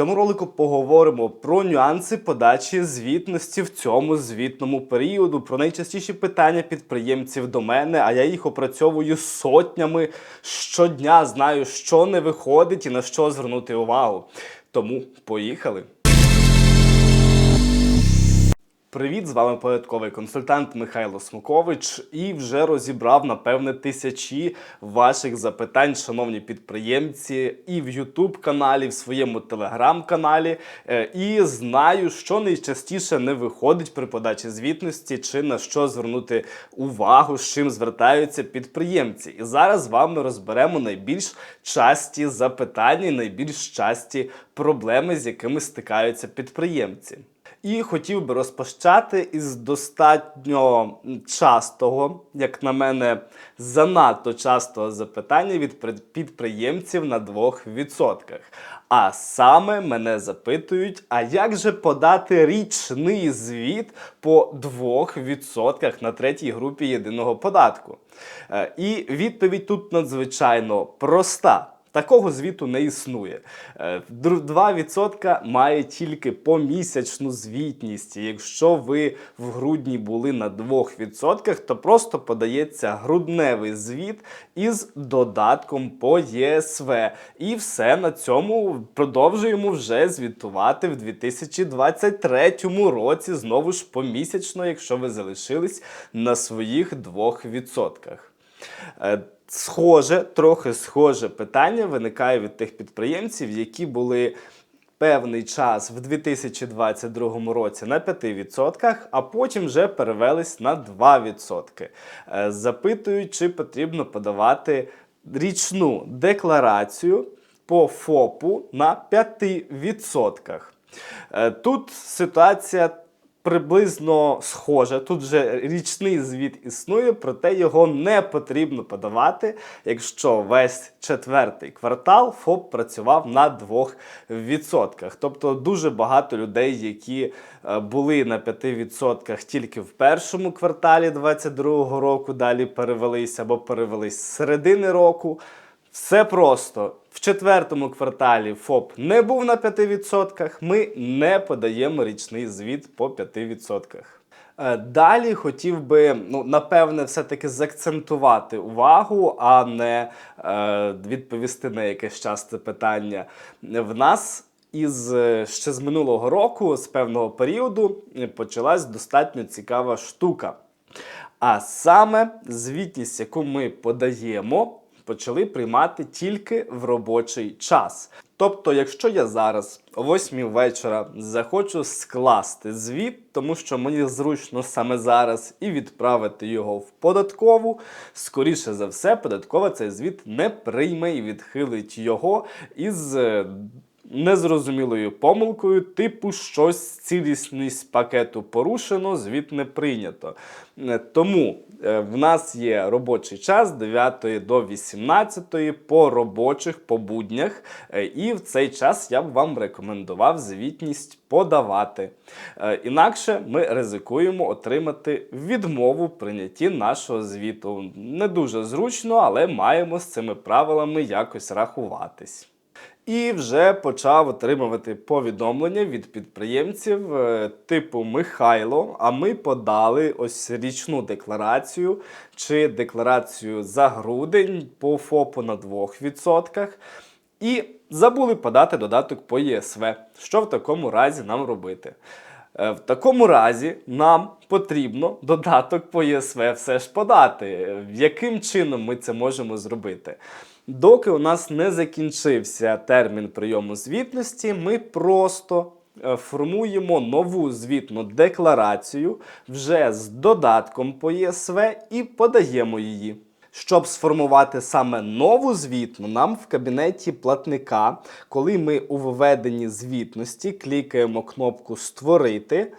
цьому ролику поговоримо про нюанси подачі звітності в цьому звітному періоду, про найчастіші питання підприємців до мене, а я їх опрацьовую сотнями щодня. Знаю, що не виходить і на що звернути увагу. Тому поїхали. Привіт, з вами податковий консультант Михайло Смукович і вже розібрав напевне тисячі ваших запитань, шановні підприємці, і в YouTube каналі, в своєму телеграм-каналі. Е, І знаю, що найчастіше не виходить при подачі звітності, чи на що звернути увагу, з чим звертаються підприємці. І зараз з вами розберемо найбільш часті запитання, найбільш часті проблеми, з якими стикаються підприємці. І хотів би розпочати із достатньо частого, як на мене, занадто частого запитання від підприємців на 2%. А саме мене запитують: а як же подати річний звіт по 2% на третій групі єдиного податку? Е, І відповідь тут надзвичайно проста. Такого звіту не існує. Е, дру- 2% має тільки помісячну звітність. І Якщо ви в грудні були на 2%, то просто подається грудневий звіт із додатком по ЄСВ. І все на цьому продовжуємо вже звітувати в 2023 році. Знову ж помісячно, якщо ви залишились на своїх 2%. Схоже, трохи схоже питання виникає від тих підприємців, які були певний час в 2022 році на 5%, а потім вже перевелись на 2%. Е, Запитують, чи потрібно подавати річну декларацію по ФОПу на 5%. Е, Тут ситуація приблизно схожа. Тут вже річний звіт існує, проте його не потрібно подавати, якщо весь четвертий квартал ФОП працював на 2%. Тобто дуже багато людей, які е, були на 5% тільки в першому кварталі 2022 року, далі перевелись або перевелись з середини року. Все просто. В четвертому кварталі ФОП не був на 5%, ми не подаємо річний звіт по 5%. Е, Далі хотів би, ну, напевне, все-таки заакцентувати увагу, а не е, відповісти на якесь часте питання. В нас із е, ще з минулого року, з певного періоду, е, почалась достатньо цікава штука. А саме звітність, яку ми подаємо, почали приймати тільки в робочий час. Тобто, якщо я зараз о 8 вечора захочу скласти звіт, тому що мені зручно саме зараз і відправити його в податкову, скоріше за все, податкова цей звіт не прийме і відхилить його із е, незрозумілою помилкою, типу щось цілісність пакету порушено, звіт не прийнято. Е, Тому е, в нас є робочий час з 9 до 18 по робочих по буднях, е, і в цей час я б вам рекомендував звітність подавати. Інакше ми ризикуємо отримати відмову в прийнятті нашого звіту. Не дуже зручно, але маємо з цими правилами якось рахуватись. І вже почав отримувати повідомлення від підприємців е, типу Михайло. А ми подали ось річну декларацію чи декларацію за грудень по ФОПу на 2%. І забули подати додаток по ЄСВ. Що в такому разі нам робити? Е, В такому разі нам потрібно додаток по ЄСВ все ж подати. Яким чином ми це можемо зробити? Доки у нас не закінчився термін прийому звітності, ми просто е, формуємо нову звітну декларацію вже з додатком по ЄСВ і подаємо її. Щоб сформувати саме нову звітну, нам в кабінеті платника, коли ми у введенні звітності клікаємо кнопку Створити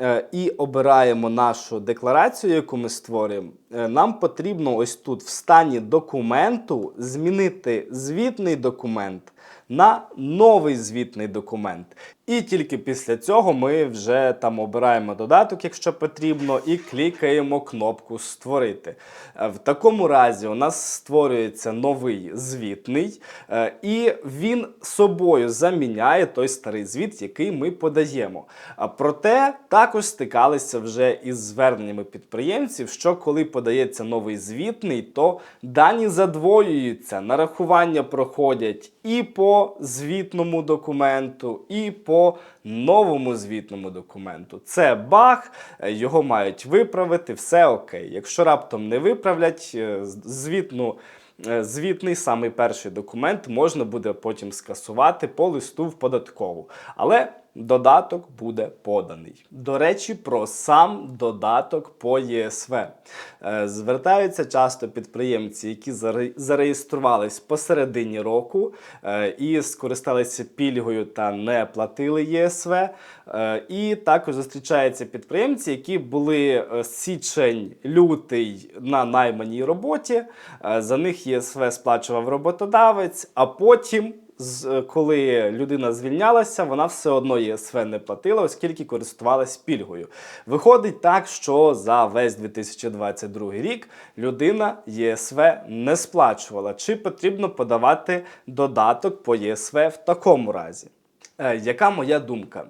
е, і обираємо нашу декларацію, яку ми створюємо, е, нам потрібно ось тут в стані документу змінити звітний документ на новий звітний документ. І тільки після цього ми вже там обираємо додаток, якщо потрібно, і клікаємо кнопку Створити. Е, В такому разі у нас створюється новий звітний, е, і він собою заміняє той старий звіт, який ми подаємо. Проте також стикалися вже із зверненнями підприємців, що коли подається новий звітний, то дані задвоюються, нарахування проходять і по звітному документу, і по новому звітному документу. Це баг, е, його мають виправити, все окей. Якщо раптом не виправлять е, звітну. е, Звітний самий перший документ можна буде потім скасувати по листу в податкову. Але додаток буде поданий. До речі, про сам додаток по ЄСВ. Е, Звертаються часто підприємці, які зареєструвались посередині року е, і скористалися пільгою та не платили ЄСВ. Е, І також зустрічаються підприємці, які були е, січень, лютий на найманій роботі. За них ЄСВ сплачував роботодавець, а потім коли людина звільнялася, вона все одно ЄСВ не платила, оскільки користувалась пільгою. Виходить так, що за весь 2022 рік людина ЄСВ не сплачувала. Чи потрібно подавати додаток по ЄСВ в такому разі? Е, Яка моя думка?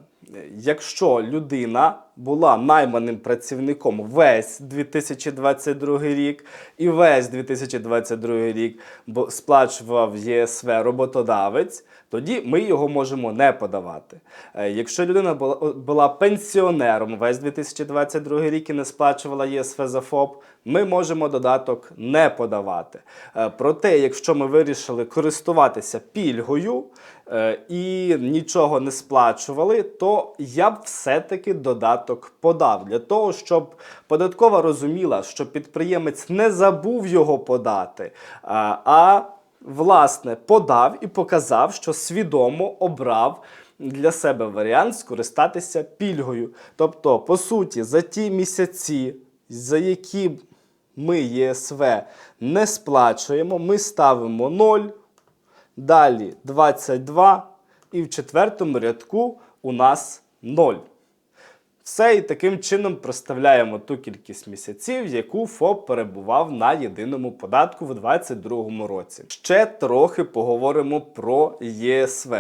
Якщо людина була найманим працівником весь 2022 рік і весь 2022 рік сплачував ЄСВ роботодавець, тоді ми його можемо не подавати. Е, Якщо людина була, була пенсіонером весь 2022 рік і не сплачувала ЄСВ за ФОП, ми можемо додаток не подавати. Е, Проте, якщо ми вирішили користуватися пільгою е, і нічого не сплачували, то я б все-таки додаток подав для того, щоб податкова розуміла, що підприємець не забув його подати, а власне подав і показав, що свідомо обрав. Для себе варіант скористатися пільгою. Тобто, по суті, за ті місяці, за які ми ЄСВ не сплачуємо, ми ставимо 0, далі 22, і в четвертому рядку у нас 0. Все і таким чином проставляємо ту кількість місяців, яку ФОП перебував на єдиному податку в 2022 році. Ще трохи поговоримо про ЄСВ.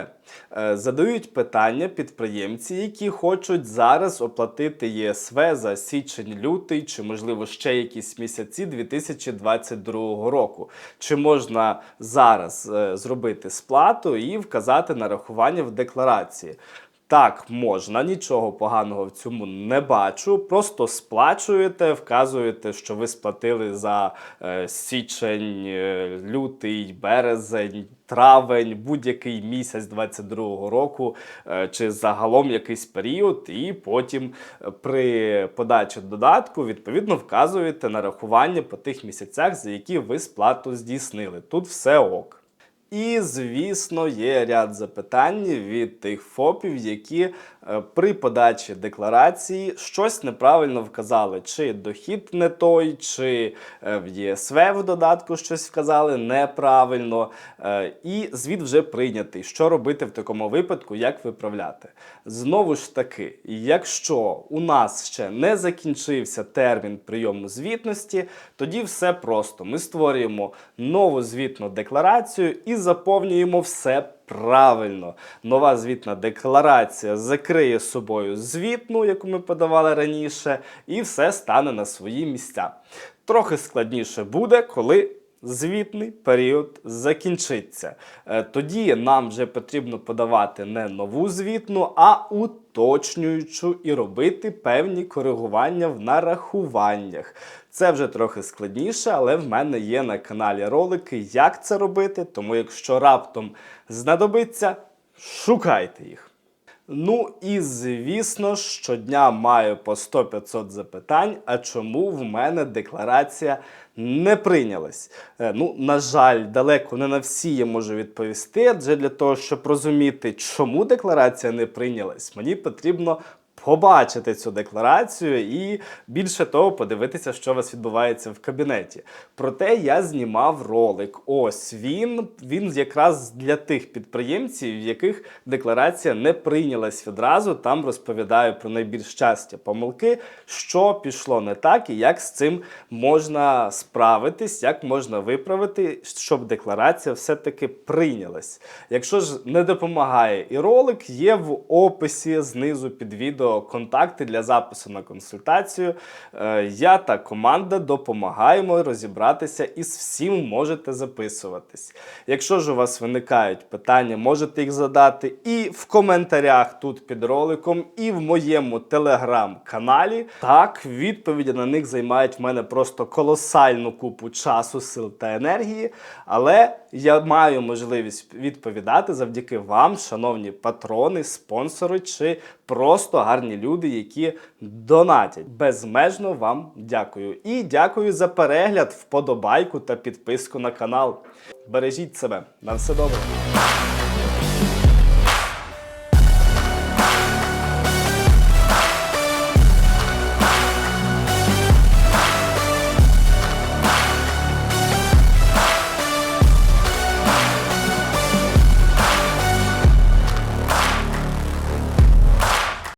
Е, Задають питання підприємці, які хочуть зараз оплатити ЄСВ за січень-лютий чи, можливо, ще якісь місяці 2022 року. Чи можна зараз е, зробити сплату і вказати нарахування в декларації? Так, можна, нічого поганого в цьому не бачу. Просто сплачуєте, вказуєте, що ви сплатили за е, січень, е, лютий, березень, травень, будь-який місяць 22-го року, е, чи загалом якийсь період, і потім е, при подачі додатку відповідно вказуєте нарахування по тих місяцях, за які ви сплату здійснили. Тут все ок. І, звісно, є ряд запитань від тих ФОПів, які при подачі декларації щось неправильно вказали, чи дохід не той, чи е, в ЄСВ в додатку щось вказали неправильно. Е, І звіт вже прийнятий. Що робити в такому випадку, як виправляти? Знову ж таки, якщо у нас ще не закінчився термін прийому звітності, тоді все просто. Ми створюємо нову звітну декларацію і заповнюємо все правильно. Нова звітна декларація закриє собою звітну, яку ми подавали раніше, і все стане на свої місця. Трохи складніше буде, коли звітний період закінчиться. Е, Тоді нам вже потрібно подавати не нову звітну, а уточнюючу і робити певні коригування в нарахуваннях. Це вже трохи складніше, але в мене є на каналі ролики, як це робити. Тому, якщо раптом знадобиться, шукайте їх. Ну і звісно, щодня маю по 100-500 запитань. А чому в мене декларація не прийнялась? Е, Ну, на жаль, далеко не на всі я можу відповісти. Адже для того, щоб розуміти, чому декларація не прийнялась, мені потрібно побачити цю декларацію і більше того, подивитися, що у вас відбувається в кабінеті. Проте я знімав ролик. Ось він. Він якраз для тих підприємців, в яких декларація не прийнялась відразу. Там розповідаю про найбільш часті помилки, що пішло не так і як з цим можна справитись, як можна виправити, щоб декларація все-таки прийнялась. Якщо ж не допомагає і ролик, є в описі знизу під відео контакти для запису на консультацію. Е, Я та команда допомагаємо розібратися із всім можете записуватись. Якщо ж у вас виникають питання, можете їх задати і в коментарях тут під роликом, і в моєму телеграм-каналі. Так, відповіді на них займають в мене просто колосальну купу часу, сил та енергії. Але я маю можливість відповідати завдяки вам, шановні патрони, спонсори чи просто гарні люди, які донатять. Безмежно вам дякую. І дякую за перегляд, вподобайку та підписку на канал. Бережіть себе. На все добре.